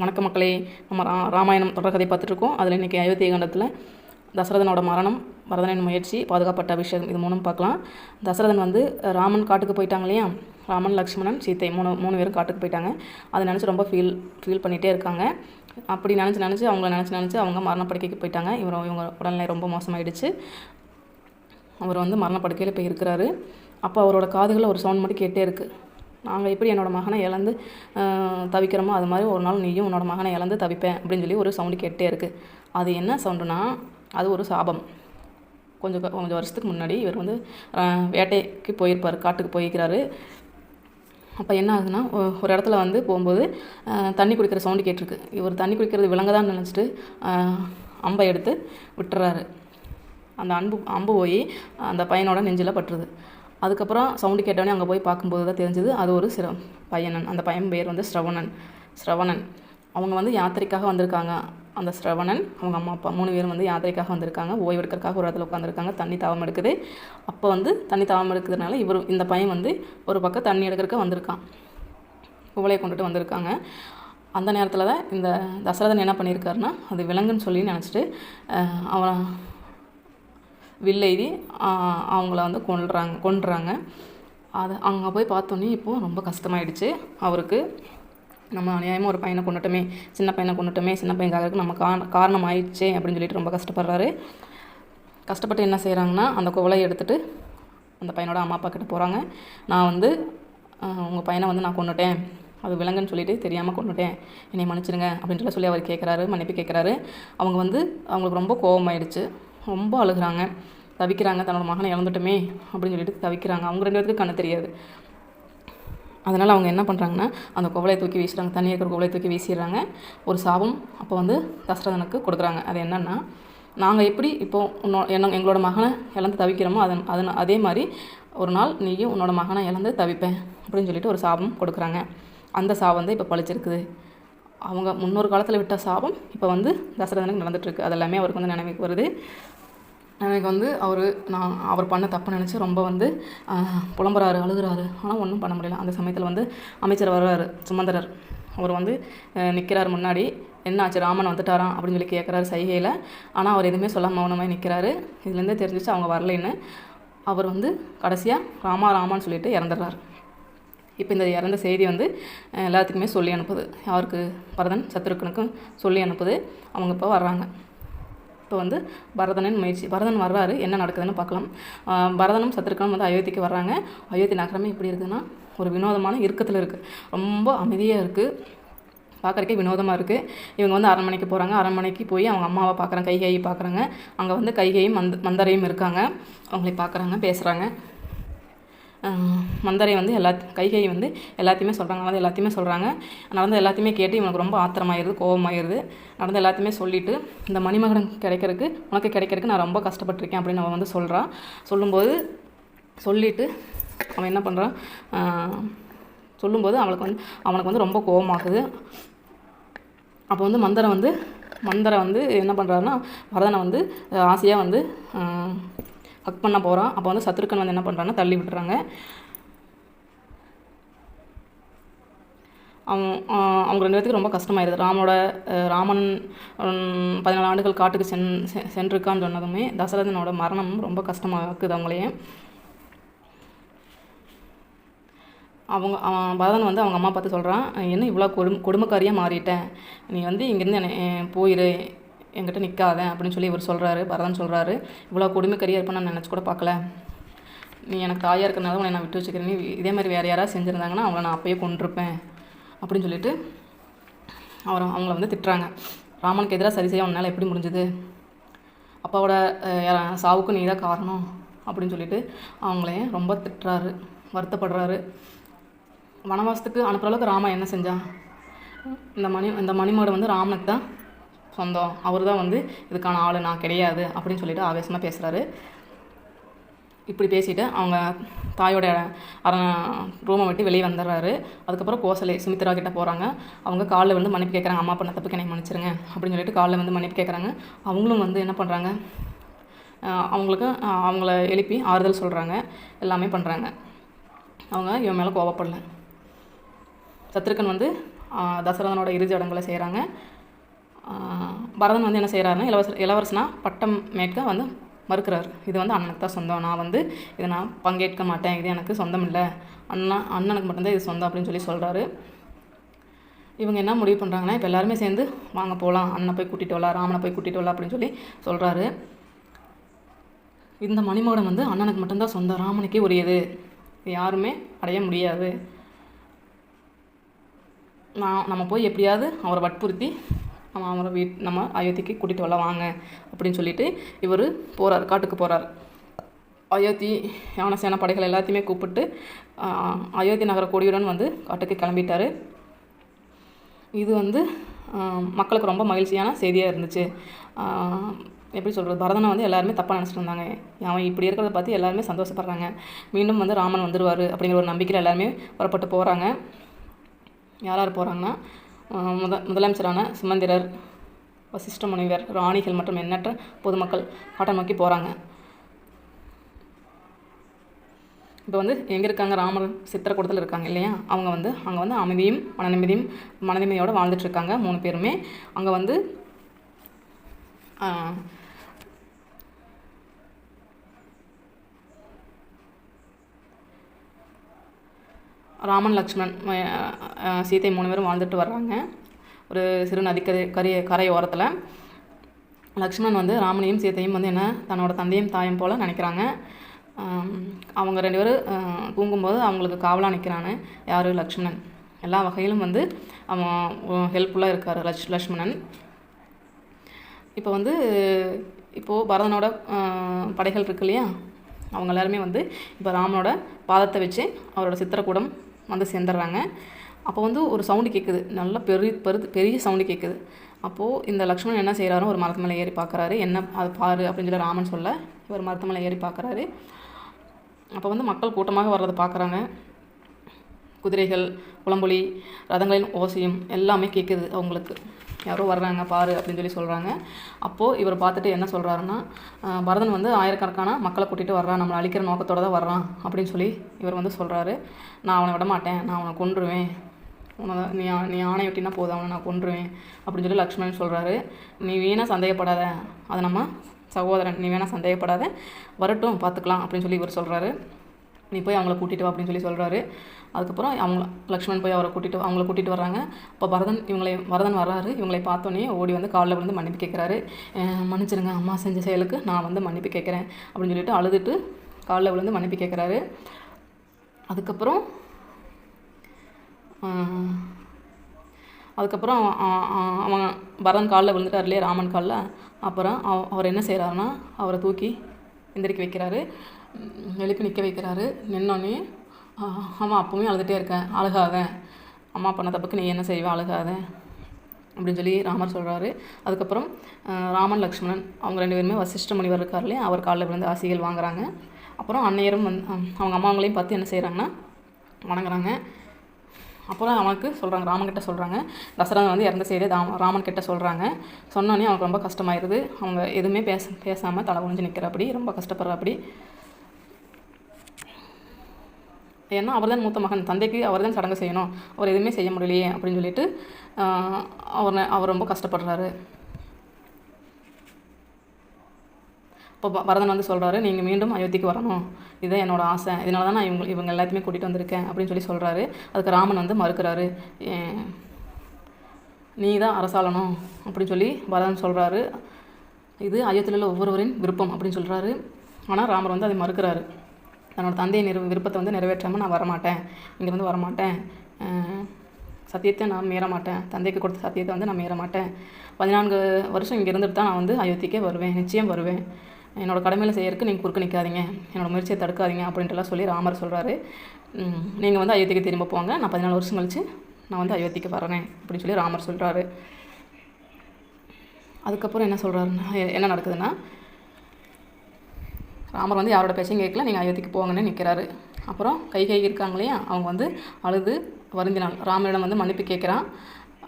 வணக்க மக்களே நம்ம ரா ராமாயணம் தொடர் கதை பார்த்துட்ருக்கோம். அதில் இன்றைக்கி அயோத்திய கண்டத்தில் தசரதனோட மரணம் பரதனின் முயற்சி பாதுகாப்பட்ட அபிஷேகம் இது மூணும் பார்க்கலாம். தசரதன் வந்து ராமன் காட்டுக்கு போயிட்டாங்க இல்லையா? ராமன் லக்ஷ்மணன் சீத்தை மூணு மூணு பேரும் காட்டுக்கு போயிட்டாங்க. அதை நினச்சி ரொம்ப ஃபீல் ஃபீல் பண்ணிகிட்டே இருக்காங்க. அப்படி நினச்சி நினச்சி அவங்கள நினச்சி நினச்சி அவங்க மரணப்படுக்கைக்கு போயிட்டாங்க. இவர் இவங்க உடல்நிலை ரொம்ப மோசமாயிடுச்சு. அவர் வந்து மரணப்படுக்கையில் போய் இருக்கிறாரு அப்போ அவரோட காதுகளில் ஒரு சவுண்ட் மட்டும் கேட்டே இருக்குது நாங்கள் எப்படி என்னோடய மகனை இழந்து தவிக்கிறோமோ அது மாதிரி ஒரு நாள் நீயும் உன்னோட மகனை இழந்து தவிப்பேன் அப்படின்னு சொல்லி ஒரு சவுண்டு கேட்டே இருக்குது அது என்ன சவுண்டுனா அது ஒரு சாபம். கொஞ்சம் கொஞ்சம் வருஷத்துக்கு முன்னாடி இவர் வந்து வேட்டைக்கு போயிருப்பார் காட்டுக்கு போயிருக்கிறாரு. அப்போ என்ன ஆகுதுன்னா ஒரு இடத்துல வந்து போகும்போது தண்ணி குடிக்கிற சவுண்டு கேட்டிருக்கு. இவர் தண்ணி குடிக்கிறது விலங்குதான்னு நினச்சிட்டு அம்பை எடுத்து விட்டுறாரு. அந்த அன்பு அம்பு போய் அந்த பையனோட நெஞ்சில் பட்டுருது. அதுக்கப்புறம் சவுண்டு கேட்டோடனே அங்கே போய் பார்க்கும்போது தான் தெரிஞ்சது அது ஒரு சிற பையனன். அந்த பையன் பேர் வந்து ஸ்ரவணன். ஸ்ரவணன். அவங்க வந்து யாத்திரைக்காக வந்திருக்காங்க. அந்த ஸ்ரவணன் அவங்க அம்மா அப்பா மூணு பேரும் வந்து யாத்திரைக்காக வந்திருக்காங்க. ஓய்வு எடுக்கிறதுக்காக ஒரு இடத்துல உட்காந்துருக்காங்க தண்ணி தாவம் எடுக்குது. அப்போ வந்து தண்ணி தாவம் எடுக்கிறதுனால இவர் இந்த பையன் வந்து ஒரு பக்கம் தண்ணி எடுக்கிறதுக்கு வந்திருக்கான். குவலையை கொண்டுட்டு வந்திருக்காங்க. அந்த நேரத்தில் தான் இந்த தசரதன் என்ன பண்ணியிருக்காருன்னா அது விலங்குன்னு சொல்லி நினச்சிட்டு அவன் வில்லெய்தி அவங்கள வந்து கொல்றாங்க கொன்றாங்க. அது அங்கே போய் பார்த்தோன்னே இப்போது ரொம்ப கஷ்டமாயிடுச்சு அவருக்கு. நம்ம அநியாயமாக ஒரு பையனை கொண்டுட்டோமே சின்ன பையனை கொண்டுட்டோமே சின்ன பையனுக்காக நம்ம கா காரணம் ஆயிடுச்சே அப்படின்னு சொல்லிட்டு ரொம்ப கஷ்டப்படுறாரு. கஷ்டப்பட்டு என்ன செய்கிறாங்கன்னா அந்த குவலையை எடுத்துகிட்டு அந்த பையனோட அம்மா அப்பா கிட்ட போகிறாங்க நான் வந்து உங்கள் பையனை வந்து நான் கொண்டுட்டேன் அது விலங்குன்னு சொல்லிட்டு தெரியாமல் கொண்டுட்டேன் என்னை மன்னிச்சிடுங்க அப்படின்ட்டுலாம் சொல்லி அவர் கேட்குறாரு மன்னிப்பு கேட்குறாரு அவங்க வந்து அவங்களுக்கு ரொம்ப கோபமாயிடுச்சு ரொம்ப அழுகுறாங்க. தவிக்கிறாங்க. தன்னோட மகனை இழந்துட்டோமே அப்படின்னு சொல்லிட்டு தவிக்கிறாங்க. அவங்க ரெண்டு பேருக்கு கண்ணு தெரியாது. அதனால் அவங்க என்ன பண்ணுறாங்கன்னா அந்த குவலையை தூக்கி வீசுகிறாங்க தண்ணி இருக்கிற குவலையை தூக்கி வீசிடுறாங்க. ஒரு சாபம் அப்போ வந்து தசரதனுக்கு கொடுக்குறாங்க. அது என்னென்னா நாங்கள் எப்படி இப்போ உன்னோ என்ன எங்களோட மகனை இழந்து தவிக்கிறோமோ அதன் அதன் அதே மாதிரி ஒரு நாள் நீயும் உன்னோட மகனை இழந்து தவிப்பேன் அப்படின்னு சொல்லிட்டு ஒரு சாபம் கொடுக்குறாங்க. அந்த சாபம் வந்து இப்போ பழிச்சிருக்குது. அவங்க முன்னொரு காலத்தில் விட்ட சாபம் இப்போ வந்து தசரதனுக்கு நடந்துட்டுருக்கு அது எல்லாமே அவருக்கு வந்து நினைவுக்கு வருது. எனக்கு வந்து அவர் நான் அவர் பண்ண தப்பு நினச்சி ரொம்ப வந்து புலம்புறாரு அழுகுறாரு. ஆனால் ஒன்றும் பண்ண முடியல. அந்த சமயத்தில் வந்து அமைச்சர் வர்றாரு சுமந்திரர். அவர் வந்து நிற்கிறார் முன்னாடி. என்ன ஆச்சு? ராமன் வந்துட்டாராம் அப்படின்னு சொல்லி கேட்குறாரு சைகையில். ஆனால் அவர் எதுவுமே சொல்ல மௌனமாக நிற்கிறாரு இதுலேருந்தே தெரிஞ்சிச்சு அவங்க வரலைன்னு. அவர் வந்து கடைசியாக ராமா ராமான்னு சொல்லிட்டு இறந்துடுறாரு. இப்போ இந்த இறந்த செய்தி வந்து எல்லாத்துக்குமே சொல்லி அனுப்புது. யாருக்கு? பரதன் சத்ருக்கனுக்கும் சொல்லி அனுப்புது. அவங்க இப்போ வர்றாங்க. இப்போ வந்து பரதனின் முயற்சி பரதன் வர்றாரு என்ன நடக்குதுன்னு பார்க்கலாம். பரதனும் சத்ருக்கனும் வந்து அயோத்திக்கு வர்றாங்க. அயோத்தி நகரமே எப்படி இருக்குதுன்னா ஒரு வினோதமான இறுக்கத்தில் இருக்குது ரொம்ப அமைதியாக இருக்குது பார்க்குறக்கே வினோதமாக இருக்குது இவங்க வந்து அரண்மனைக்கு போகிறாங்க அரண்மனைக்கு போய் அவங்க அம்மாவை பார்க்குறாங்க கைகையை பார்க்குறாங்க. அங்கே வந்து கைகையும் மந்த மந்தரையும் இருக்காங்க. அவங்களை பார்க்குறாங்க பேசுகிறாங்க மந்தரை வந்து எல்லா கைகை வந்து எல்லாத்தையுமே சொல்கிறாங்க நடந்து எல்லாத்தையுமே சொல்கிறாங்க நடந்து எல்லாத்தையுமே கேட்டு இவனுக்கு ரொம்ப ஆத்திரமாயிருது கோபமாயிருது நடந்த எல்லாத்தையுமே சொல்லிவிட்டு இந்த மணிமகன் கிடைக்கிறதுக்கு உனக்கு கிடைக்கிறதுக்கு நான் ரொம்ப கஷ்டப்பட்டிருக்கேன் அப்படின்னு அவன் வந்து சொல்கிறான் சொல்லும்போது சொல்லிவிட்டு அவன் என்ன பண்ணுறான் சொல்லும்போது அவளுக்கு வந்து அவனுக்கு வந்து ரொம்ப கோபமாகுது அப்போ வந்து மந்தரை வந்து மந்தரை வந்து என்ன பண்ணுறாருன்னா வரதனை வந்து ஆசையாக வந்து ஹக் பண்ண போகிறான் அப்போ வந்து சத்ருக்கன் வந்து என்ன பண்ணுறான்னா தள்ளி விட்டுறாங்க. அவன் அவங்க ரெண்டு பேத்துக்கு ரொம்ப கஷ்டமாயிருது. ராமோட ராமன் பதினாலு ஆண்டுகள் காட்டுக்கு சென் செ- சென்றிருக்கான்னு சொன்னதுமே தசரதனோட மரணம் ரொம்ப கஷ்டமாக்குது அவங்களையே. அவங்க அவன் பரதன் வந்து அவங்க அம்மா பார்த்து சொல்கிறான் என்ன இவ்வளோ கொடும் கொடுமைக்காரியாக மாறிட்டேன் நீ வந்து இங்கேருந்து என்னை போயிரு. என்கிட்ட நிற்காத அப்படின்னு சொல்லி இவர் சொல்கிறாரு பரதன் சொல்கிறாரு இவ்வளோ கொடுமை கரியர் பண்ண நான் நினச்சி கூட பார்க்கல. நீ எனக்கு தாயாக இருக்கிறனால உன்னை நான் விட்டு வச்சுக்கிறேன். நீ இதே மாதிரி வேறு யாராவது செஞ்சுருந்தாங்கன்னா அவங்கள நான் அப்பயே கொண்டிருப்பேன் அப்படின்னு சொல்லிட்டு அவர் அவங்கள வந்து திட்டுறாங்க. ராமனுக்கு எதிராக சரி செய்ய உன்னால் எப்படி முடிஞ்சது? அப்பாவோட சாவுக்கு நீ தான் காரணம் அப்படின்னு சொல்லிட்டு அவங்களையும் ரொம்ப திட்டுறாரு வருத்தப்படுறாரு. வனவாசத்துக்கு அனுப்புகிற அளவுக்கு ராமா என்ன செஞ்சான்? இந்த மணி இந்த மணிமேடு வந்து ராமனுக்கு தான் சொந்தம். அவர் தான் வந்து இதுக்கான ஆள் நான் கிடையாது அப்படின்னு சொல்லிட்டு ஆவேசமாக பேசுகிறாரு இப்படி பேசிட்டு அவங்க தாயோட அர ரூமை விட்டு வெளியே வந்துடுறாரு. அதுக்கப்புறம் கோசலை சுமித்ரா கிட்ட போகிறாங்க அவங்க காலில் வந்து மன்னிப்பு கேட்குறாங்க அம்மா பண்ண தப்புக்கு என்னை மன்னிச்சிருங்க அப்படின்னு சொல்லிட்டு காலில் வந்து மன்னிப்பு கேட்குறாங்க அவங்களும் வந்து என்ன பண்ணுறாங்க அவங்களுக்கு அவங்கள எழுப்பி ஆறுதல் சொல்கிறாங்க எல்லாமே பண்ணுறாங்க அவங்க இவன் மேலே கோவப்படல. சத்ருக்கன் வந்து தசரதனோட இறுதி சடங்குகளை செய்கிறாங்க பரதன் வந்து என்ன செய்கிறாருன்னா இளவரசர் இளவரசனா பட்டம் மேற்க வந்து மறுக்கிறார். இது வந்து அண்ணனுக்கு தான் சொந்தம். நான் வந்து இதை நான் பங்கேற்க மாட்டேன். இது எனக்கு சொந்தம் இல்லை. அண்ணா அண்ணனுக்கு மட்டும்தான் இது சொந்தம் அப்படின்னு சொல்லி சொல்கிறாரு இவங்க என்ன முடிவு பண்ணுறாங்கன்னா இப்போ எல்லாருமே சேர்ந்து வாங்க போகலாம் அண்ணனை போய் கூட்டிகிட்டு வரலாம் ராமனை போய் கூட்டிகிட்டு வரலாம் அப்படின்னு சொல்லி சொல்கிறாரு இந்த மணிமகுடம் வந்து அண்ணனுக்கு மட்டும்தான் சொந்தம். ராமனுக்கே உரியது. இது யாருமே அடைய முடியாது. நான் நம்ம போய் எப்படியாவது அவரை வற்புறுத்தி நம்ம அவரை வீட் நம்ம அயோத்திக்கு கூட்டிகிட்டு வரலாம் வாங்க அப்படின்னு சொல்லிட்டு இவர் போகிறார் காட்டுக்கு போகிறார் அயோத்தி யானசேன படைகள் எல்லாத்தையுமே கூப்பிட்டு அயோத்தி நகர கொடியுடன் வந்து காட்டுக்கு கிளம்பிட்டாரு. இது வந்து மக்களுக்கு ரொம்ப மகிழ்ச்சியான செய்தியாக இருந்துச்சு. எப்படி சொல்கிறது பரதனை வந்து எல்லாருமே தப்பாக நினச்சிட்டு இருந்தாங்க. அவன் இப்படி இருக்கிறத பார்த்து எல்லாருமே சந்தோஷப்படுறாங்க. மீண்டும் வந்து ராமன் வந்துடுவார் அப்படிங்கிற ஒரு நம்பிக்கையில் எல்லாருமே புறப்பட்டு போகிறாங்க யார் யார் போகிறாங்கன்னா முத முதலமைச்சரான சுமந்திரர் வசிஷ்ட முனிவர் ராணிகள் மற்றும் எண்ணற்ற பொதுமக்கள் காட்டை நோக்கி போகிறாங்க இப்போ வந்து எங்கே இருக்காங்க? ராமர் சித்திரக்கூடத்தில் இருக்காங்க இல்லையா? அவங்க வந்து அங்கே வந்து அமைதியும் மன நிம்மதியும் வாழ்ந்துட்டுருக்காங்க இருக்காங்க மூணு பேருமே. அங்கே வந்து ராமன் லக்ஷ்மன் அஹ், சீதை மூணு பேரும் வாழ்ந்துட்டு வர்றாங்க. ஒரு சிறு நதிக்கரை கரை கரை ஓரத்தில். லக்ஷ்மணன் வந்து ராமனையும் சீதையும் வந்து என்ன தன்னோட தந்தையும் தாயும் போல் நினைக்கிறாங்க. அவங்க ரெண்டு பேரும் தூங்கும்போது அவங்களுக்கு காவலாக நிற்கிறான்னு யார்? லக்ஷ்மணன். எல்லா வகையிலும் வந்து அவன் ஹெல்ப்ஃபுல்லாக இருக்கார் லட்ச் லக்ஷ்மணன். இப்போ வந்து இப்போது பரதனோட படைகள் இருக்கு இல்லையா? அவங்க எல்லாருமே வந்து இப்போ ராமனோட பாதத்தை வச்சு அவரோட சித்திரக்கூடம் வந்து சேர்ந்துடுறாங்க. அப்போ வந்து ஒரு சவுண்டு கேட்குது. நல்ல பெரிய பெரு பெரிய சவுண்டு கேட்குது. அப்போது இந்த லக்ஷ்மணன் என்ன செய்கிறாரு ஒரு மரத்து மேலே ஏறி பார்க்குறாரு என்ன அது பாரு அப்படின்னு சொல்லி ராமன் சொல்ல இவர் மரத்து மேலே ஏறி பார்க்குறாரு அப்போ வந்து மக்கள் கூட்டமாக வர்றதை பார்க்குறாங்க குதிரைகள் குளம்பொலி ரதங்களின் ஓசையும் எல்லாமே கேட்குது அவங்களுக்கு. யாரோ வர்றாங்க பாரு அப்படின்னு சொல்லி சொல்கிறாங்க அப்போது இவர் பார்த்துட்டு என்ன சொல்கிறாருன்னா பரதன் வந்து ஆயிரக்கணக்கான மக்களை கூட்டிகிட்டு வர்றான். நம்மளை அழிக்கிற நோக்கத்தோட தான் வர்றான் அப்படின்னு சொல்லி இவர் வந்து சொல்கிறாரு நான் அவனை விட மாட்டேன். நான் அவனை கொன்றுவேன். உனதான் நீ நீ ஆணை வெட்டினா போதும். அவனை நான் கொன்றுவேன் அப்படின்னு சொல்லி லக்ஷ்மணன் சொல்கிறாரு நீ வீணாக சந்தேகப்படாத. அதை நம்ம சகோதரன் நீ வேணால் சந்தேகப்படாத. வரட்டும் பார்த்துக்கலாம் அப்படின்னு சொல்லி இவர் சொல்கிறாரு நீ போய் அவங்கள கூட்டிகிட்டு வா அப்படின்னு சொல்லி சொல்கிறாரு அதுக்கப்புறம் அவங்க லக்ஷ்மண் போய் அவரை கூட்டிகிட்டு அவங்கள கூட்டிகிட்டு வர்றாங்க. அப்போ பரதன் இவங்களை வரதன் வர்றாரு. இவங்களை பார்த்தோன்னே ஓடி வந்து காலில் விழுந்து மன்னிப்பு கேட்குறாரு மன்னிச்சிருங்க அம்மா செஞ்ச செயலுக்கு நான் வந்து மன்னிப்பு கேட்குறேன் அப்படின்னு சொல்லிட்டு அழுதுட்டு காலில் விழுந்து மன்னிப்பு கேட்குறாரு அதுக்கப்புறம் அதுக்கப்புறம் அவன் பரதன் காலில் விழுந்துட்டார் இல்லையா ராமன் காலில். அப்புறம் அவ அவர் என்ன செய்கிறாருன்னா அவரை தூக்கி எந்திரிக்க வைக்கிறாரு. எழுப்பி நிற்க வைக்கிறாரு. நின்னோடனே அவன் அப்பவுமே அழுதுகிட்டே இருக்கேன். அழுகாத. அம்மா பண்ண தப்புக்கு நீ என்ன செய்வ? அழுகாத. அப்படின்னு சொல்லி ராமர் சொல்கிறாரு அதுக்கப்புறம் ராமன் லக்ஷ்மணன் அவங்க ரெண்டு பேருமே வசிஷ்ட முனிவர் இருக்கார் இல்லையா? அவர் காலில் விழுந்து ஆசிகள் வாங்குறாங்க. அப்புறம் அன்னையரும் வந்து அவங்க அம்மாவங்களையும் பார்த்து என்ன செய்கிறாங்கன்னா வணங்குறாங்க. அப்புறம் அவனுக்கு சொல்கிறாங்க ராமன் கிட்ட சொல்கிறாங்க தசரதன் வந்து இறந்த செய்தி ராமன் கிட்ட சொல்கிறாங்க சொன்னோன்னே அவனுக்கு ரொம்ப கஷ்டமாயிருது. அவங்க எதுவுமே பேச பேசாமல் தலை குனிஞ்சு நிற்கிறப்படி ரொம்ப கஷ்டப்படுறப்படி ஏன்னா அவர் தான் மூத்த மகன். தந்தைக்கு அவர் தான் சடங்கு செய்யணும். அவர் எதுவுமே செய்ய முடியலையே அப்படின்னு சொல்லிட்டு அவர் அவர் ரொம்ப கஷ்டப்படுறாரு. இப்போ வரதன் பரதன் வந்து சொல்கிறாரு நீங்கள் மீண்டும் அயோத்திக்கு வரணும். இதுதான் என்னோடய ஆசை. இதனால தான் நான் இவங்க இவங்க எல்லாத்தையுமே கூட்டிகிட்டு வந்திருக்கேன் அப்படின்னு சொல்லி சொல்கிறாரு அதுக்கு ராமன் வந்து மறுக்கிறாரு நீ தான் அரசாளணும் அப்படின்னு சொல்லி பரதன் சொல்கிறாரு இது அயோத்தியில் உள்ள ஒவ்வொருவரின் விருப்பம் அப்படின்னு சொல்கிறாரு ஆனால் ராமர் வந்து அதை மறுக்கிறாரு. தன்னோட தந்தை நிறு விருப்பத்தை வந்து நிறைவேற்றாமல் நான் வரமாட்டேன். இங்கேருந்து வரமாட்டேன். சத்தியத்தை நான் மீறமாட்டேன். தந்தைக்கு கொடுத்த சத்தியத்தை வந்து நான் மீறமாட்டேன். பதினான்கு வருஷம் இங்கே இருந்துட்டு தான் நான் வந்து அயோத்திக்கே வருவேன். நிச்சயம் வருவேன். என்னோடய கடமையில் செய்யறதுக்கு நீங்கள் குறுக்க நிற்காதீங்க என்னோட முயற்சியை தடுக்காதீங்க அப்படின்ட்டுலாம் சொல்லி ராமர் சொல்கிறாரு நீங்கள் வந்து அயோத்திக்கு திரும்ப போங்க. நான் பதினாலு வருஷம் கழித்து நான் வந்து அயோத்திக்கு வரேன் அப்படின்னு சொல்லி ராமர் சொல்கிறாரு அதுக்கப்புறம் என்ன சொல்கிறாருன்னா என்ன நடக்குதுன்னா ராமர் வந்து யாரோட பேச்சையும் கேட்கல. நீங்கள் அயோத்திக்கு போங்கன்னு நிற்கிறாரு அப்புறம் கை கை இருக்காங்க இல்லையா? அவங்க வந்து அழுது வருந்தினாள் ராமரிடம் வந்து மன்னிப்பு கேட்குறான்.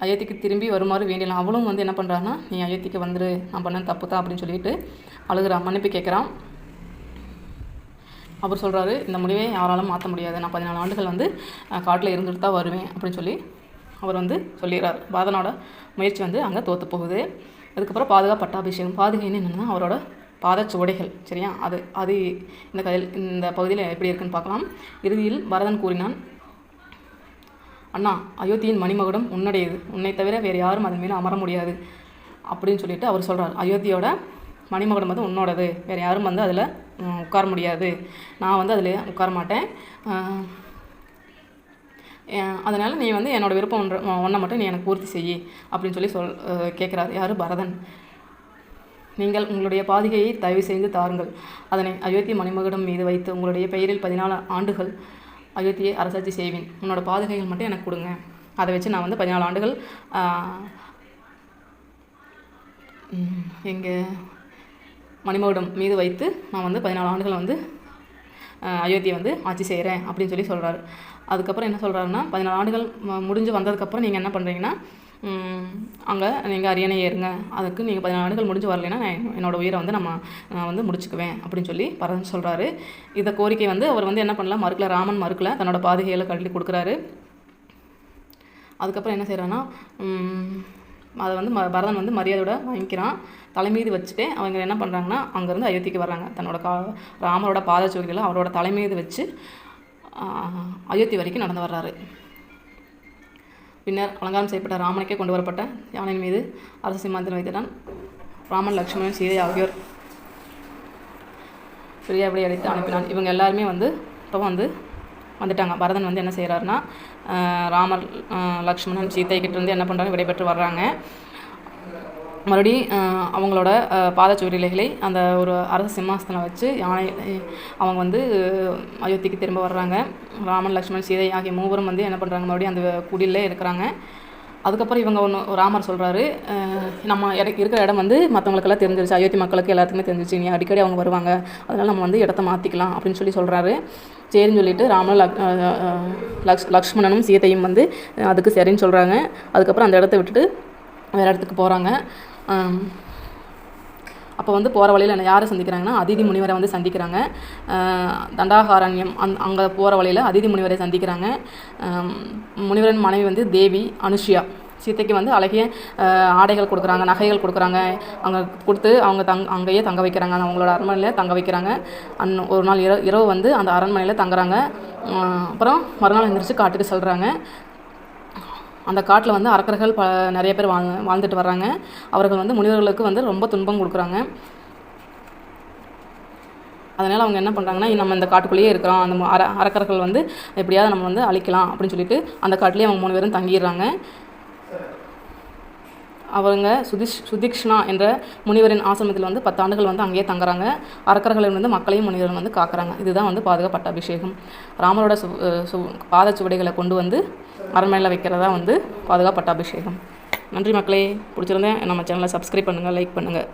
அயோத்திக்கு திரும்பி வருமாறு வேண்டினான். அவளும் வந்து என்ன பண்ணுறான்னா நீ அயோத்திக்கு வந்துரு. நான் பண்ண தப்பு தான் அப்படின்னு சொல்லிட்டு அழுகிறான். மன்னிப்பு கேட்குறான். அவர் சொல்கிறாரு இந்த முடிவை யாராலும் மாற்ற முடியாது. நான் பதினாலு ஆண்டுகள் வந்து காட்டில் இருந்துட்டு தான் வருவேன் அப்படின்னு சொல்லி அவர் வந்து சொல்லிடுறார். பாதனோட முயற்சி வந்து அங்கே தோற்று போகுது. அதுக்கப்புறம் பாதுகா பட்டாபிஷேகம். பாதுகைன்னு என்னென்னா அவரோட பாதச்சுவடைகள் சரியா? அது அது இந்த கதையில் இந்த பகுதியில் எப்படி இருக்குன்னு பார்க்கலாம். இறுதியில் பரதன் கூறினான் அண்ணா அயோத்தியின் மணிமகுடம் உன்னுடையது. உன்னை தவிர வேறு யாரும் அதன் மேலே அமர முடியாது. அப்படின்னு சொல்லிட்டு அவர் சொல்கிறார் அயோத்தியோட மணிமகுடம் வந்து உன்னோடது. வேறு யாரும் வந்து அதில் உட்கார முடியாது. நான் வந்து அதில் உட்கார மாட்டேன். அதனால் நீ வந்து என்னோட விருப்பம் ஒன்று ஒன்றை மட்டும் நீ எனக்கு பூர்த்தி செய்யி அப்படின்னு சொல்லி சொல் கேட்குறாரு. யார்? பரதன். நீங்கள் உங்களுடைய பாதிகையை தயவு செய்து தாருங்கள். அதனை அயோத்தி மணிமகுடம் மீது வைத்து உங்களுடைய பெயரில் பதினாலு ஆண்டுகள் அயோத்தியை அரசாட்சி செய்வேன். உன்னோட பாதுகைகள் மட்டும் எனக்கு கொடுங்க. அதை வச்சு நான் வந்து பதினாலு ஆண்டுகள் எங்கள் மணிமகுடம் மீது வைத்து நான் வந்து பதினாலு ஆண்டுகள் வந்து அயோத்தியை வந்து ஆட்சி செய்கிறேன் அப்படின்னு சொல்லி சொல்கிறாரு அதுக்கப்புறம் என்ன சொல்கிறாருன்னா பதினாலு ஆண்டுகள் முடிஞ்சு வந்ததுக்கப்புறம் நீங்கள் என்ன பண்ணுறீங்கன்னா அங்கே நீங்கள் அரியணை ஏறுங்க. அதுக்கு நீங்கள் பதினாலு ஆண்டுகள் முடிஞ்சு வரலைன்னா நான் என்னோடய உயிரை வந்து நம்ம நான் வந்து முடிச்சுக்குவேன் அப்படின்னு சொல்லி பரதன் சொல்கிறாரு இந்த கோரிக்கை வந்து அவர் வந்து என்ன பண்ணலாம் மறுக்கல ராமன் மறுக்கல தன்னோட பாதுகையில் கட்டி கொடுக்குறாரு. அதுக்கப்புறம் என்ன செய்கிறான்னா அதை வந்து ம பரதன் வந்து மரியாதையோட வாங்கிக்கிறான். தலைமீது வச்சுட்டு அவங்க என்ன பண்ணுறாங்கன்னா அங்கேருந்து அயோத்திக்கு வர்றாங்க. தன்னோட கா ராமரோட பாதச்சோகிகளை அவரோட தலைமீது வச்சு அயோத்தி வரைக்கும் நடந்து வர்றாரு. பின்னர் அலங்காரம் செய்யப்பட்ட ராமனுக்கே கொண்டு வரப்பட்ட யானையின் மீது அரசு சிம்மாந்தன் வைத்துட்டான் ராமன் லக்ஷ்மணன் சீதை ஆகியோர் பிரியாவிடை அழைத்து அனுப்பினான். இவங்க எல்லாருமே வந்து இப்போ வந்து வந்துட்டாங்க. பரதன் வந்து என்ன செய்கிறாருன்னா ராமர் லக்ஷ்மணன் சீத்தை கிட்டேருந்து என்ன பண்ணுறாங்க விடைபெற்று வர்றாங்க. மறுபடி அவங்களோட பாதச்சுவடிலைகளை அந்த ஒரு அரச சிம்மாசனம் வச்சு யானை அவங்க வந்து அயோத்திக்கு திரும்ப வர்றாங்க. ராமன் லக்ஷ்மண் சீதை ஆகிய மூவரும் வந்து என்ன பண்ணுறாங்க மறுபடியும் அந்த குடிலே இருக்கிறாங்க. அதுக்கப்புறம் இவங்க ஒன்று ராமர் சொல்கிறாரு நம்ம இட இருக்கிற இடம் வந்து மற்றவங்களுக்கெல்லாம் தெரிஞ்சிருச்சு. அயோத்தி மக்களுக்கு எல்லாத்துக்குமே தெரிஞ்சிச்சு நீ அடிக்கடி அவங்க வருவாங்க. அதனால் நம்ம வந்து இடத்த மாற்றிக்கலாம் அப்படின்னு சொல்லி சொல்கிறாரு சரின்னு சொல்லிட்டு ராமன் லக் லக்ஷ் லக்ஷ்மணனும் சீதையும் வந்து அதுக்கு சரின்னு சொல்கிறாங்க அதுக்கப்புறம் அந்த இடத்த விட்டுட்டு வேறு இடத்துக்கு போகிறாங்க அப்போ வந்து போகிற வழியில் என்ன யாரை சந்திக்கிறாங்கன்னா அதிதி முனிவரை வந்து சந்திக்கிறாங்க. தண்டாகாரண்யம் அந் அங்கே போகிற வழியில் அதிதி முனிவரை சந்திக்கிறாங்க. முனிவரின் மனைவி வந்து தேவி அனுஷியா. சீத்தைக்கு வந்து அழகிய ஆடைகள் கொடுக்குறாங்க நகைகள் கொடுக்குறாங்க. அங்கே கொடுத்து அவங்க தங் அங்கேயே தங்க வைக்கிறாங்க. அவங்களோட அரண்மனையில் தங்க வைக்கிறாங்க. அந் ஒரு நாள் இரவு இரவு வந்து அந்த அரண்மனையில் தங்குறாங்க. அப்புறம் மறுநாள் எந்திரிச்சு காட்டுக்கு செல்கிறாங்க அந்த காட்டில் வந்து அரக்கர்கள் ப நிறைய பேர் வாழ் வாழ்ந்துட்டு வர்றாங்க. அவர்கள் வந்து முனிவர்களுக்கு வந்து ரொம்ப துன்பம் கொடுக்குறாங்க. அதனால் அவங்க என்ன பண்ணுறாங்கன்னா நம்ம இந்த காட்டுக்குள்ளேயே இருக்கிறோம். அந்த அர அரக்கர்கள் வந்து எப்படியாவது நம்ம வந்து அழிக்கலாம் அப்படின்னு சொல்லிட்டு அந்த காட்டிலேயே அவங்க மூணு பேரும் தங்கிடுறாங்க. அவங்க சுதிஷ் சுதிக்ஷ்ணா என்ற முனிவரின் ஆசிரமத்தில் வந்து பத்தாண்டுகள் வந்து அங்கேயே தங்குறாங்க. அரக்கர்களை வந்து மக்களையும் முனிவரும் வந்து காக்குறாங்க. இதுதான் வந்து பாதுகாப்பட்ட அபிஷேகம். ராமரோட சு சு பாதச்சுவடைகளை கொண்டு வந்து அரண்மனையில் வைக்கிறதா வந்து பாதுகாப்பட்ட அபிஷேகம். நன்றி மக்களே. பிடிச்சிருந்தேன் நம்ம சேனலை சப்ஸ்கிரைப் பண்ணுங்கள் லைக் பண்ணுங்கள்